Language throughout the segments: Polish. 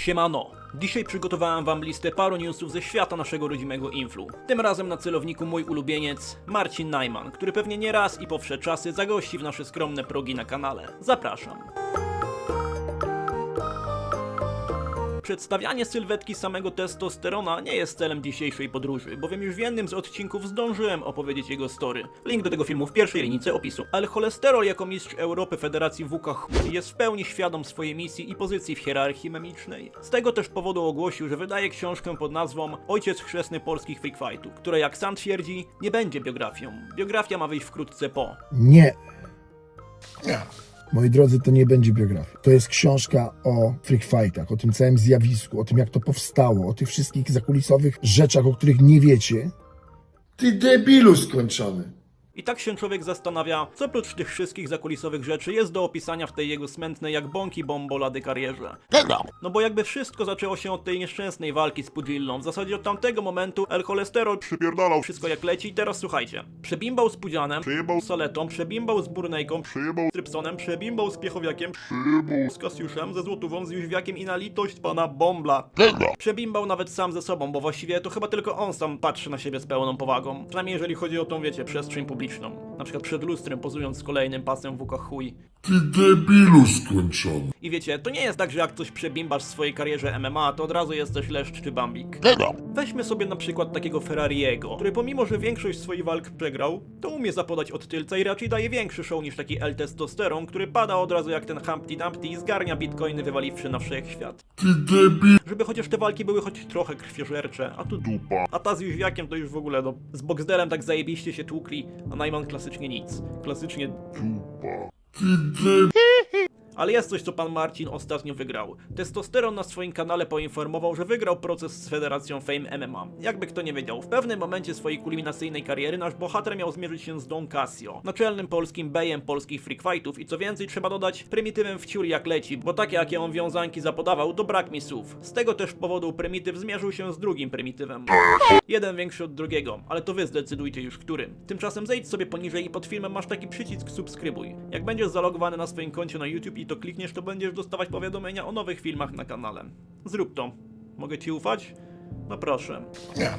Siemano! Dzisiaj przygotowałem wam listę paru newsów ze świata naszego rodzimego influ. Tym razem na celowniku mój ulubieniec Marcin Najman, który pewnie nie raz i po wsze czasy zagości w nasze skromne progi na kanale. Zapraszam. Przedstawianie sylwetki samego testosterona nie jest celem dzisiejszej podróży, bowiem już w jednym z odcinków zdążyłem opowiedzieć jego story. Link do tego filmu w pierwszej linijce opisu. Ale cholesterol jako mistrz Europy Federacji WKH jest w pełni świadom swojej misji i pozycji w hierarchii memicznej. Z tego też powodu ogłosił, że wydaje książkę pod nazwą Ojciec chrzestny polskich freak fightów, która jak sam twierdzi, nie będzie biografią. Biografia ma wyjść wkrótce po. Nie. Moi drodzy, to nie będzie biografia. To jest książka o freak fightach, o tym całym zjawisku, o tym jak to powstało, o tych wszystkich zakulisowych rzeczach, o których nie wiecie. Ty debilu skończony. I tak się człowiek zastanawia, co oprócz tych wszystkich zakulisowych rzeczy jest do opisania w tej jego smętnej jak bąki bombolady karierze. No bo jakby wszystko zaczęło się od tej nieszczęsnej walki z Pudzillą. W zasadzie od tamtego momentu El Cholesterol przypierdalał wszystko jak leci i teraz słuchajcie. Przebimbał z Pudzianem, Przejebał. z Saletą, przebimbał z Burnejką, Przyjebał, z Trypsonem, przebimbał z Piechowiakiem, przyjebał, z Kasiuszem, ze Złotówą, z Jóźwiakiem i na litość pana Bombla. Przebimbał nawet sam ze sobą, bo właściwie to chyba tylko on sam patrzy na siebie z pełną powagą. Przynajmniej jeżeli chodzi o tą, wiecie, przestrzeń publiczną. Na przykład przed lustrem, pozując z kolejnym pasem WK chuj. Ty debilu skończony. I wiecie, to nie jest tak, że jak coś przebimbasz w swojej karierze MMA, to od razu jesteś leszcz czy bambik. Weźmy sobie na przykład takiego Ferrariego, który pomimo, że większość swoich walk przegrał, to umie zapodać od tylca i raczej daje większy show niż taki L-testosteron, który pada od razu jak ten Humpty Dumpty i zgarnia bitcoiny wywaliwszy na wszechświat. Ty debil, Żeby chociaż te walki były choć trochę krwiożercze, a tu dupa. A ta z Jóźwiakiem to już w ogóle, no, z Boxdelem tak zajebiście się tłukli, a Najman klasycznie nic. Klasycznie Dupa. Ty debil, Ale jest coś, co pan Marcin ostatnio wygrał. Testosteron na swoim kanale poinformował, że wygrał proces z Federacją Fame MMA. Jakby kto nie wiedział, w pewnym momencie swojej kulminacyjnej kariery nasz bohater miał zmierzyć się z Don Casio, naczelnym polskim bejem polskich freak fightów i co więcej trzeba dodać, prymitywem wciul jak leci, bo takie jakie on wiązanki zapodawał, to brak mi słów. Z tego też powodu prymityw zmierzył się z drugim prymitywem. Jeden większy od drugiego, ale to wy zdecydujcie już który. Tymczasem zejdź sobie poniżej i pod filmem masz taki przycisk subskrybuj. Jak będziesz zalogowany na swoim koncie na YouTube i to klikniesz, to będziesz dostawać powiadomienia o nowych filmach na kanale. Zrób to. Mogę ci ufać? No proszę. Nie.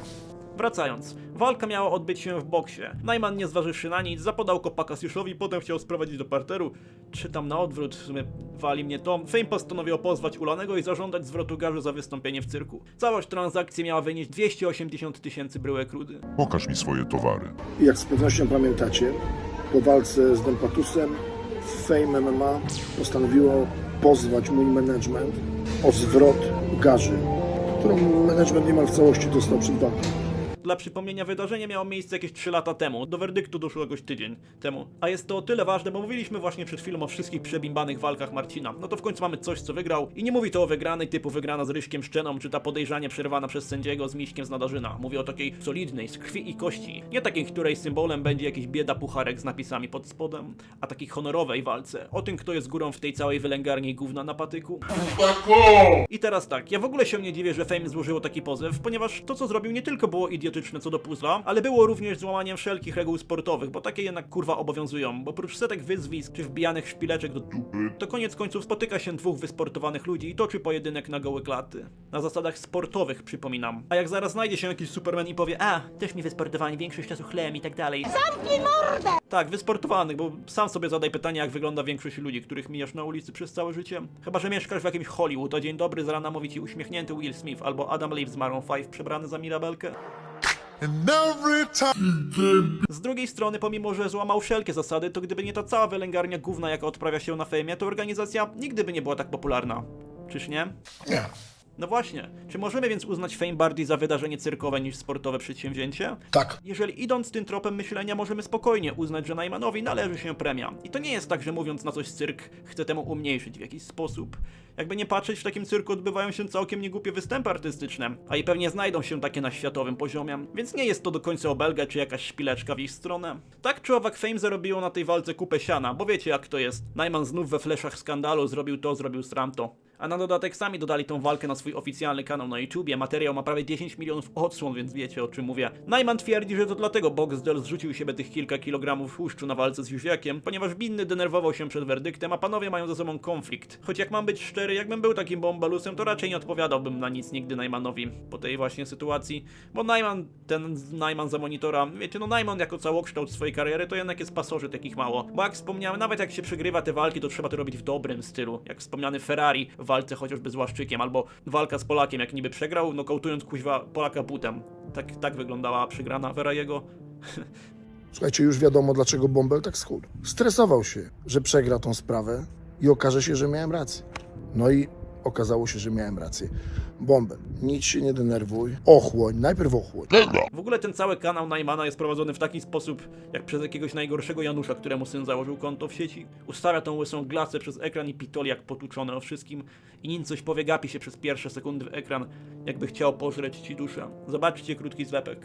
Wracając, walka miała odbyć się w boksie. Najman nie zważywszy na nic, zapodał kopa Kasiuszowi, potem chciał sprowadzić do parteru. Czy tam na odwrót, w sumie wali mnie to. Fame postanowił pozwać Ulanego i zażądać zwrotu garzy za wystąpienie w cyrku. Całość transakcji miała wynieść 280 tysięcy bryłek rudy. Pokaż mi swoje towary. Jak z pewnością pamiętacie, po walce z Dempatusem Fame MMA postanowiło pozwać mój management o zwrot garzy, którą management niemal w całości dostał przed walką. Dla przypomnienia wydarzenie miało miejsce jakieś 3 lata temu. Do werdyktu doszło jakoś tydzień temu. A jest to o tyle ważne, bo mówiliśmy właśnie przed chwilą o wszystkich przebimbanych walkach Marcina. No to w końcu mamy coś, co wygrał. I nie mówi to o wygranej typu wygrana z Ryśkiem Szczeną, czy ta podejrzanie przerwana przez sędziego z Miśkiem z Nadarzyna. Mówię o takiej solidnej, z krwi i kości. Nie takiej, której symbolem będzie jakiś bieda pucharek z napisami pod spodem, a takiej honorowej walce. O tym, kto jest górą w tej całej wylęgarni gówna na patyku. I teraz tak, ja w ogóle się nie dziwię, że Fame złożyło taki pozew, ponieważ to co zrobił nie tylko było idiotyczne co do puzzla, ale było również złamaniem wszelkich reguł sportowych, bo takie jednak kurwa obowiązują, bo oprócz setek wyzwisk czy wbijanych szpileczek do dupy, to koniec końców spotyka się dwóch wysportowanych ludzi i toczy pojedynek na gołe klaty. Na zasadach sportowych, przypominam. A jak zaraz znajdzie się jakiś superman i powie, a, też mi wysportowani, większość czasu chlem i tak dalej. Tak, wysportowanych, bo sam sobie zadaj pytanie, jak wygląda większość ludzi, których mijasz na ulicy przez całe życie. Chyba, że mieszkasz w jakimś Hollywood, a dzień dobry z rana mówi ci uśmiechnięty Will Smith albo Adam Leaf z Maroon 5 przebrany za Mirabelkę. Z drugiej strony, pomimo że złamał wszelkie zasady, to gdyby nie ta cała wylęgarnia gówna, jaka odprawia się na fejmie, to organizacja nigdy by nie była tak popularna. Czyż nie? Nie. No właśnie. Czy możemy więc uznać Fame bardziej za wydarzenie cyrkowe niż sportowe przedsięwzięcie? Tak. Jeżeli idąc tym tropem myślenia, możemy spokojnie uznać, że Najmanowi należy się premia. I to nie jest tak, że mówiąc na coś cyrk, chce temu umniejszyć w jakiś sposób. Jakby nie patrzeć, w takim cyrku odbywają się całkiem niegłupie występy artystyczne, a i pewnie znajdą się takie na światowym poziomie, więc nie jest to do końca obelga czy jakaś szpileczka w ich stronę. Tak czy owak Fame zarobiło na tej walce kupę siana, bo wiecie jak to jest. Najman znów we fleszach skandalu zrobił to, zrobił stramto. A na dodatek sami dodali tą walkę na swój oficjalny kanał na YouTubie. Materiał ma prawie 10 milionów odsłon, więc wiecie o czym mówię. Najman twierdzi, że to dlatego Boxdel zrzucił siebie tych kilka kilogramów tłuszczu na walce z Jóźwiakiem, ponieważ winny denerwował się przed werdyktem, a panowie mają ze sobą konflikt. Choć jak mam być szczery, jakbym był takim bombalusem, to raczej nie odpowiadałbym na nic nigdy Najmanowi po tej właśnie sytuacji, bo Najman, ten Najman za monitora, wiecie, no Najman jako całokształt swojej kariery to jednak jest pasożyt takich mało. Bo jak wspomniałem, nawet jak się przegrywa te walki, to trzeba to robić w dobrym stylu. Jak wspomniany Ferrari w walce chociażby z Łaszczykiem, albo walka z Polakiem, jak niby przegrał, nokautując kuźwa Polaka butem. Tak, tak wyglądała przegrana Ferrariego. Słuchajcie, już wiadomo, dlaczego Bąbel tak schudł. Stresował się, że przegra tą sprawę i okaże się, że miałem rację. No i okazało się, że miałem rację. Bąbel, nic się nie denerwuj. Ochłoń, najpierw ochłoń. W ogóle ten cały kanał Najmana jest prowadzony w taki sposób, jak przez jakiegoś najgorszego Janusza, któremu syn założył konto w sieci. Ustawia tą łysą glasę przez ekran i pitoli jak potłuczone o wszystkim i nim coś powie, gapi się przez pierwsze sekundy w ekran, jakby chciał pożreć ci duszę. Zobaczcie krótki zlepek.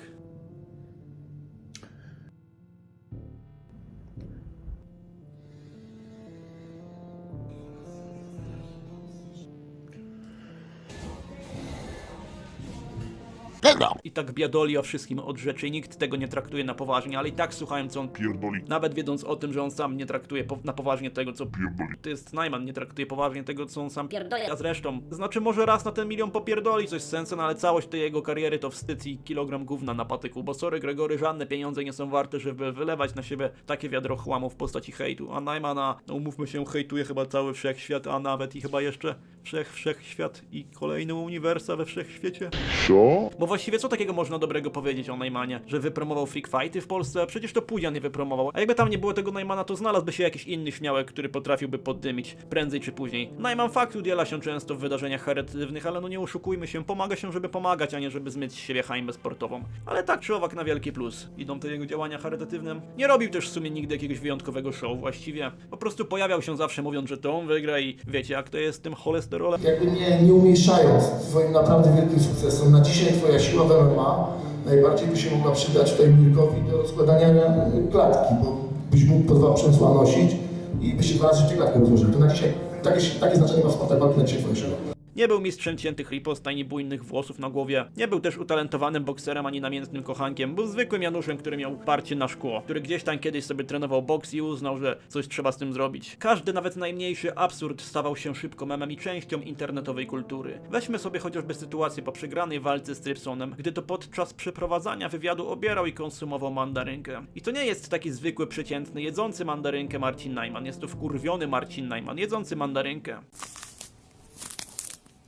I tak biadoli o wszystkim od rzeczy. I nikt tego nie traktuje na poważnie, ale i tak słuchałem co on Pierdoli, nawet wiedząc o tym, że on sam nie traktuje po, na poważnie tego, co pierdoli. to jest Najman, nie traktuje poważnie tego, co on sam Pierdolę. A zresztą, znaczy może raz na ten milion popierdoli coś z sensem, ale całość tej jego kariery to wstyd i kilogram gówna na patyku, bo sorry Gregory, żadne pieniądze nie są warte, żeby wylewać na siebie takie wiadro chłamu w postaci hejtu, a Najmana, no umówmy się, hejtuje chyba cały wszechświat, a nawet i chyba jeszcze wszech, wszechświat i kolejne uniwersa we wszechświecie. Co? Bo właściwie co takiego można dobrego powiedzieć o Najmanie? Że wypromował freak fighty w Polsce? Przecież to Pudzian nie wypromował. A jakby tam nie było tego Najmana, to znalazłby się jakiś inny śmiałek, który potrafiłby poddymić prędzej czy później. Najman fakt udziela się często w wydarzeniach charytatywnych, ale no nie oszukujmy się, pomaga się, żeby pomagać, a nie żeby zmyć z siebie hańbę sportową. Ale tak czy owak na wielki plus. Idą te jego działania charytatywne. Nie robił też w sumie nigdy jakiegoś wyjątkowego show właściwie. Po prostu pojawiał się zawsze mówiąc, że to on wygra i wiecie jak to jest tym cholesterolem. Jakby nie, nie umieszając swoim naprawdę wielkim sukcesem, na dzisiaj twoja siła w MMA najbardziej by się mogła przydać tutaj Mirkowi do rozkładania e, klatki, bo byś mógł po dwa przęsła nosić i by się dwa razy klatkę rozłożył. To na dzisiaj, takie, takie znaczenie ma w sportach walki na dzisiaj twoja siła. Nie był mistrzem ciętych ripost ani bujnych włosów na głowie. Nie był też utalentowanym bokserem ani namiętnym kochankiem. Był zwykłym Januszem, który miał parcie na szkło, który gdzieś tam kiedyś sobie trenował boks i uznał, że coś trzeba z tym zrobić. Każdy, nawet najmniejszy absurd stawał się szybko memem i częścią internetowej kultury. Weźmy sobie chociażby sytuację po przegranej walce z Trypsonem, gdy to podczas przeprowadzania wywiadu obierał i konsumował mandarynkę. I to nie jest taki zwykły, przeciętny, jedzący mandarynkę Marcin Najman. Jest to wkurwiony Marcin Najman, jedzący mandarynkę.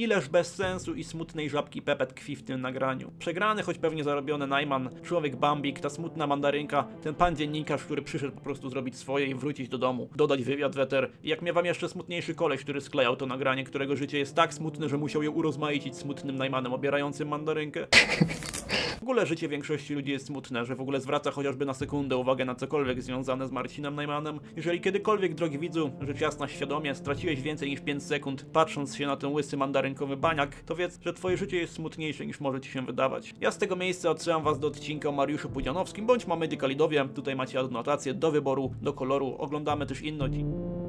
Ileż bez sensu i smutnej żabki Pepe tkwi w tym nagraniu. Przegrany, choć pewnie zarobiony Najman, człowiek Bambik, ta smutna mandarynka, ten pan dziennikarz, który przyszedł po prostu zrobić swoje i wrócić do domu, dodać wywiad weter. I jak miewam jeszcze smutniejszy koleś, który sklejał to nagranie, którego życie jest tak smutne, że musiał je urozmaicić smutnym Najmanem obierającym mandarynkę. W ogóle życie większości ludzi jest smutne, że w ogóle zwraca chociażby na sekundę uwagę na cokolwiek związane z Marcinem Najmanem. Jeżeli kiedykolwiek, drogi widzu, rzecz jasna świadomie, straciłeś więcej niż 5 sekund patrząc się na ten łysy mandarynkowy baniak, to wiedz, że twoje życie jest smutniejsze niż może ci się wydawać. Ja z tego miejsca odsyłam was do odcinka o Mariuszu Pudzianowskim bądź mamy Dykalidowie. Tutaj macie adnotację do wyboru, do koloru. Oglądamy też inne odcinki.